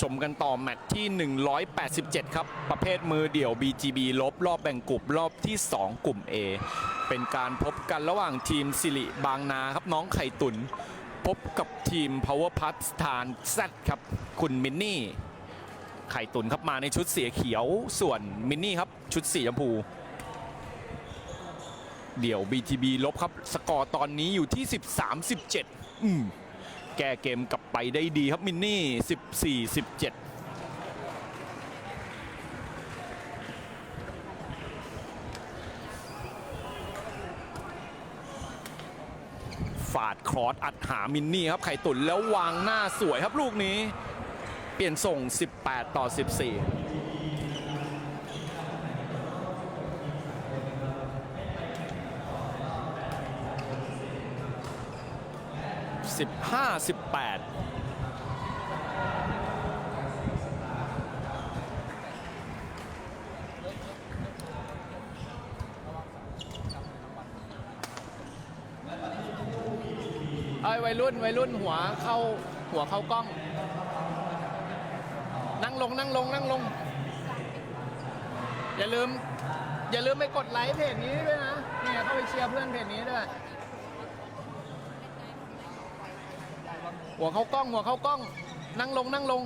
ชมกันต่อแมตช์ที่ 187 ครับ ประเภทมือเดี่ยว BGB ลบรอบแบ่งกลุ่มรอบที่ 2 กลุ่ม A เป็นการพบกันระหว่างทีมสิริบางนาครับน้องไข่ตุน พบกับทีม Power p a s สถาน Z ครับ คุณมินนี่ ไข่ตุนครับมาในชุดเสียเขียวส่วนมินนี่ครับชุดสีชมพูเดี่ยว BTB ลบครับ สกอร์ตอนนี้อยู่ที่ 13-17 อืม แก้เกมกลับไปได้ดีครับมินนี่ 14-17ฝาดครอสอัดหามินนี่ครับไข่ตุนแล้ววางหน้าสวยครับลูกนี้ เปลี่ยนส่ง 18 ต่อ 14 15 18เอ้วัยรุ่นวัยรุ่นหัวเข้าหัวเข้ากล้อง นั่งลงนั่งลงนั่งลง อย่าลืม อย่าลืมไปกดไลค์เพจนี้ด้วยนะเนี่ยเข้าไปเชียร์เพื่อนเพจนี้ด้วย หัวเข้ากล้องหัวเข้ากล้อง นั่งลงนั่งลง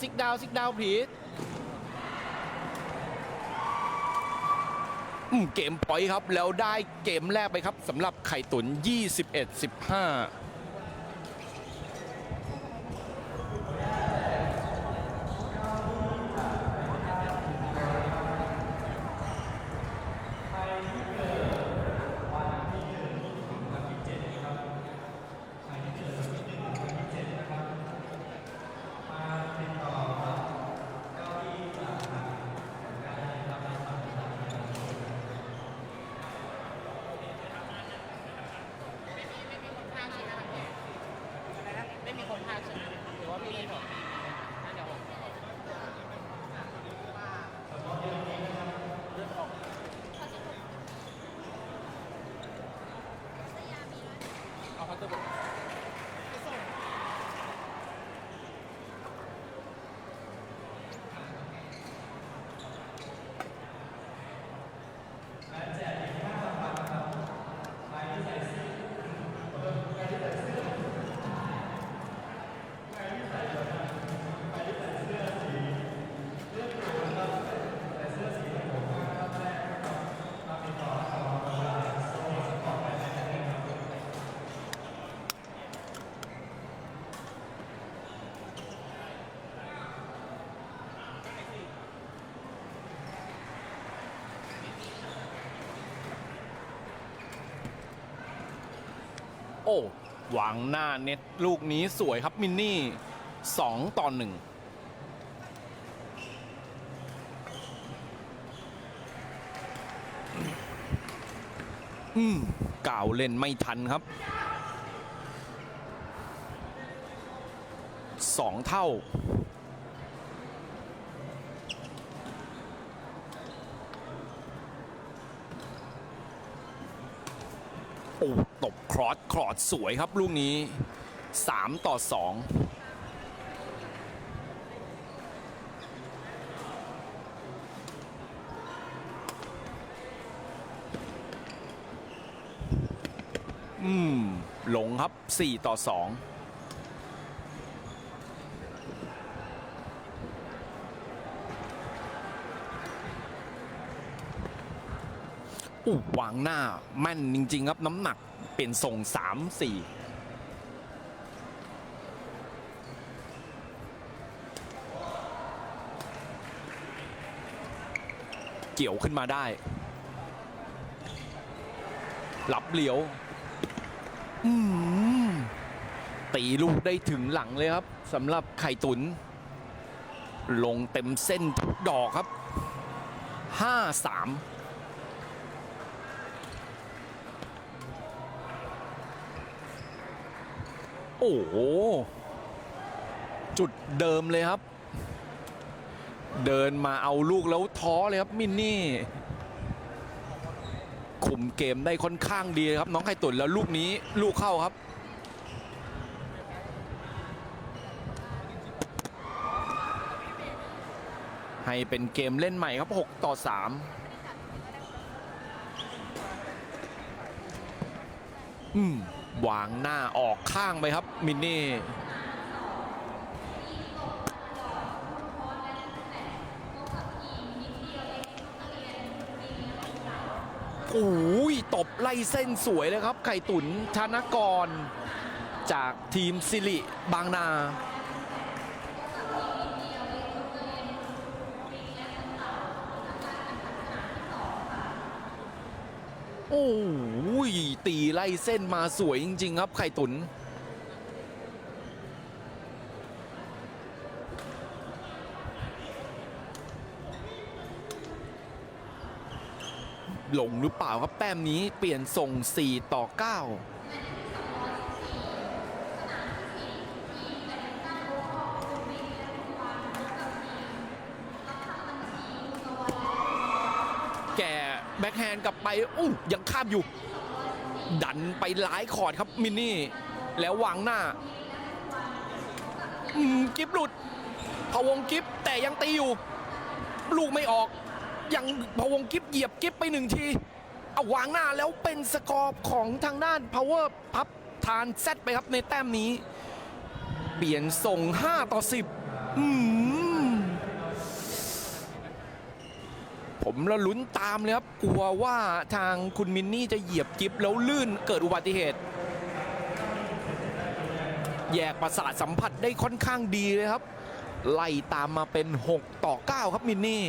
ซิกดาวซิกดาวผีเกมปอยครับแล้วได้เกมแรกไปครับสำหรับไข่ตุน 21 15 ไม่มีคนพากใช่ไหมหรือว่าพี่เล่นหรองั้นเดี๋ยวผมเลือดออก เอาคัตเต โอ้วางหน้าเน็ตลูกนี้สวยครับมินนี่ 2 ต่อ1อืมก่าวเล่นไม่ทันครับสองเท่า โอ้ตบ ครอสครอสสวยครับลูกนี้ 3 ต่อ 2อืม หลงครับ 4 ต่อ 2 อู้วางหน้า แม่นจริง ๆ ครับ น้ำหนัก เปลี่ยนส่ง3 4เกี่ยวขึ้นมาได้รับเหลียวตีลูกได้ถึงหลังเลยครับสำหรับไข่ตุน ลงเต็มเส้นทุกดอกครับ 5 โอ้โห จุดเดิมเลยครับ เดินมาเอาลูกแล้วท้อเลยครับมินนี่คุมเกมได้ค่อนข้างดีเลยครับ น้องไข่ตุ๋นแล้วลูกนี้ลูกเข้าครับ ให้เป็นเกมเล่นใหม่ครับ 6 ต่อ 3 อืม วางหน้าออกข้างไปครับมินนี่โอ้ยตบไล่เส้นสวยเลยครับ ไข่ตุนธนกร จากทีมสิริบางนา โอ้ยตีไล่เส้นมาสวยจริง ๆ ครับ ไข่ตุน หลงหรือเปล่าครับแต้มนี้เปลี่ยนส่ง 4 ต่อ 9 แกแบ็คแฮนด์ กลับไปอู้ยังข้ามอยู่ ดันไปหลายคอร์ดครับมินนี่ แล้ววางหน้าอืมกิฟหลุดพวงกิฟแต่ยังตีอยู่ ลูกไม่ออก ยังพวงกิฟเหยียบกิฟไปหนึ่งทีเอาวางหน้าแล้วเป็นสกอร์ของทางด้าน power พับทานเซตไปครับในแต้มนี้ เปลี่ยนส่ง 5 ต่อ 10 อืม ผมละลุ้นตามเลยครับ กลัวว่าทางคุณมินนี่จะเหยียบกิฟแล้วลื่นเกิดอุบัติเหตุ แยกประสาทสัมผัสได้ค่อนข้างดีเลยครับ ไล่ตามมาเป็น 6 ต่อ 9 ครับมินนี่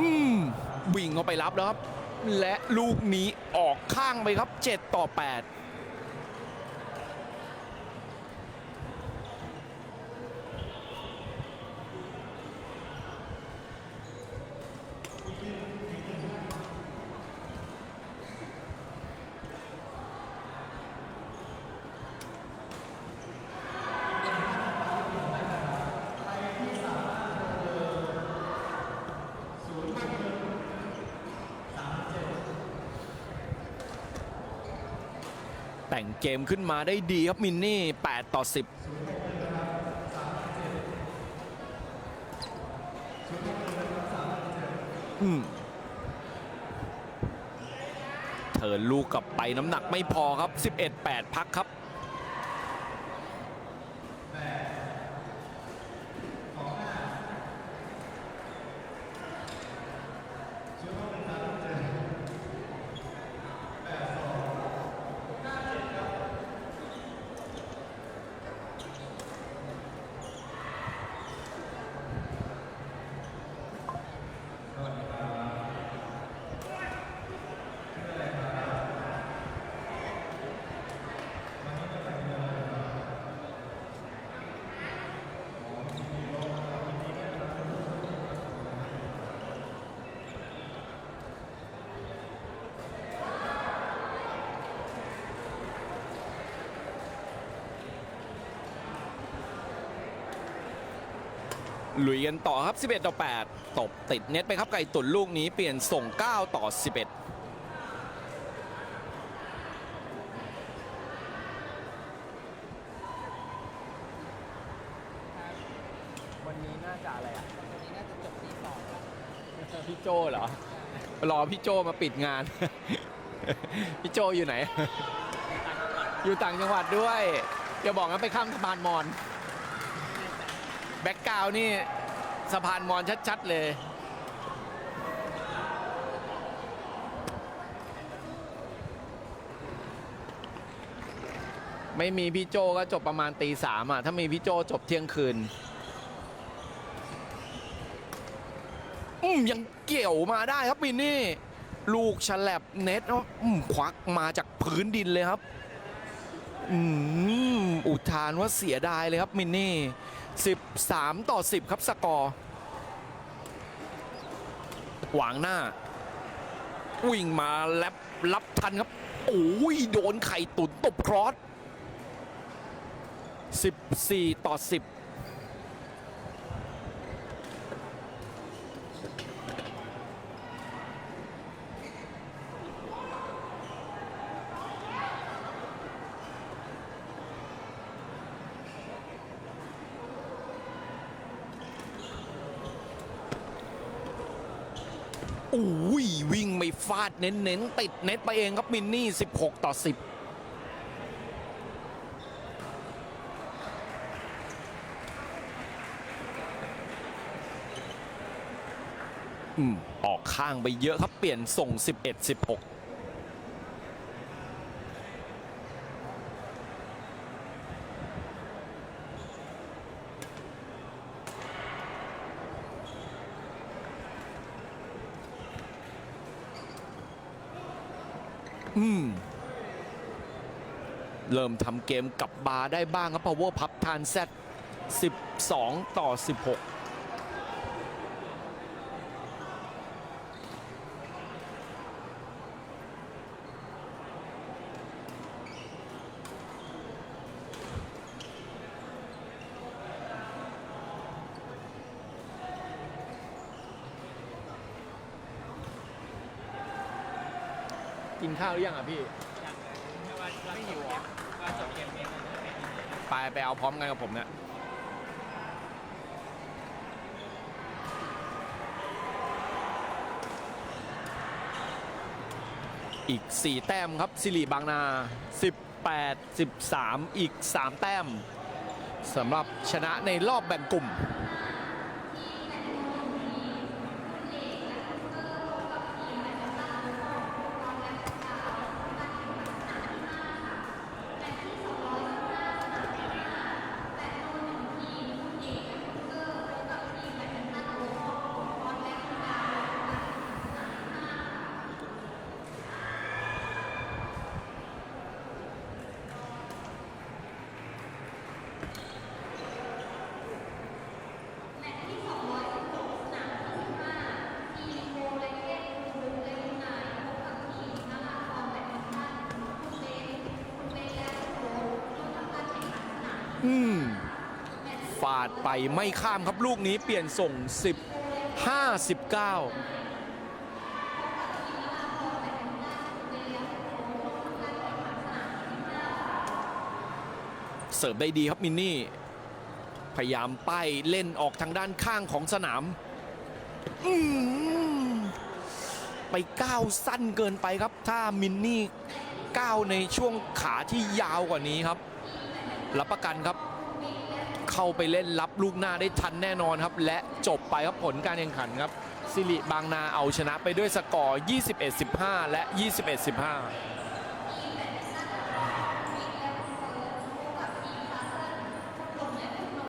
อืม วิ่งเข้าไปรับแล้วครับ และลูกนี้ออกข้างไปครับ 7 ต่อ 8 แต่งเกมขึ้นมาได้ดีครับมินนี่ 8 ต่อ 10อืมเถินลูกกลับไปน้ำหนักไม่พอครับ 11 8 พักครับ ลุยกันต่อครับ 11 ต่อ 8 ตบติดเน็ตไปครับไก่ตุ่นลูกนี้เปลี่ยนส่ง 9 ต่อ 11วันนี้น่าจะอะไรอะวันนี้น่าจะจบที่สองแล้วพี่โจเหรอ รอพี่โจมาปิดงาน พี่โจอยู่ไหน อยู่ต่างจังหวัดด้วย อย่าบอกนะไปข้ามสะพานมอน แบ็กกราวนี่สะพานมอนชัด ๆ เลย ไม่มีพี่โจก็จบประมาณตีสามอะ ถ้ามีพี่โจจบเที่ยงคืน อืมยังเกี่ยวมาได้ครับมินนี่ ลูกฉลับเน็ตอืมควักมาจากพื้นดินเลยครับ อืมอุทานว่าเสียดายเลยครับมินนี่ 13 ต่อ 10 ครับสกอร์หวางหน้า วิ่งมาแลบรับทันครับ โอ้ย โดนไข่ตุ๋นตบครอส 14 ต่อ 10 อุ้ยวิ่งไม่ฟาดเน้นๆติดเน็ตไปเองครับมินนี่ 16 ต่อ 10อืมออกข้างไปเยอะครับเปลี่ยนส่ง 11 16 อืมเริ่มทำเกมกับบาร์ได้บ้างครับ power พับทานแซด12 ต่อ 16 กินข้าวหรือยังอะพี่ ไม่หิวเหรอว่าจบเกมนี้ไปไปเอาพร้อมกันกับผมเนี่ย อีก 4 แต้มครับสิริบางนา 18 13 อีก 3 แต้มสำหรับชนะในรอบแบ่งกลุ่มาดไปไม่ข้ามครับลูกนี้เปลี่ยนส่ง 10 59เสิร์ฟได้ดีครับมินนี่ พยายามป้ายเล่นออกทางด้านข้างของสนามมไปก้าวสั้นเกินไปครับ ถ้ามินนี่ก้าวในช่วงขาที่ยาวกว่านี้ครับรับประกันครับ เข้าไปเล่นรับลูกหน้าได้ทันแน่นอนครับ และจบไปครับผลการแข่งขันครับสิริบางนาเอาชนะไปด้วยสกอร์ 21-15 และ 21-15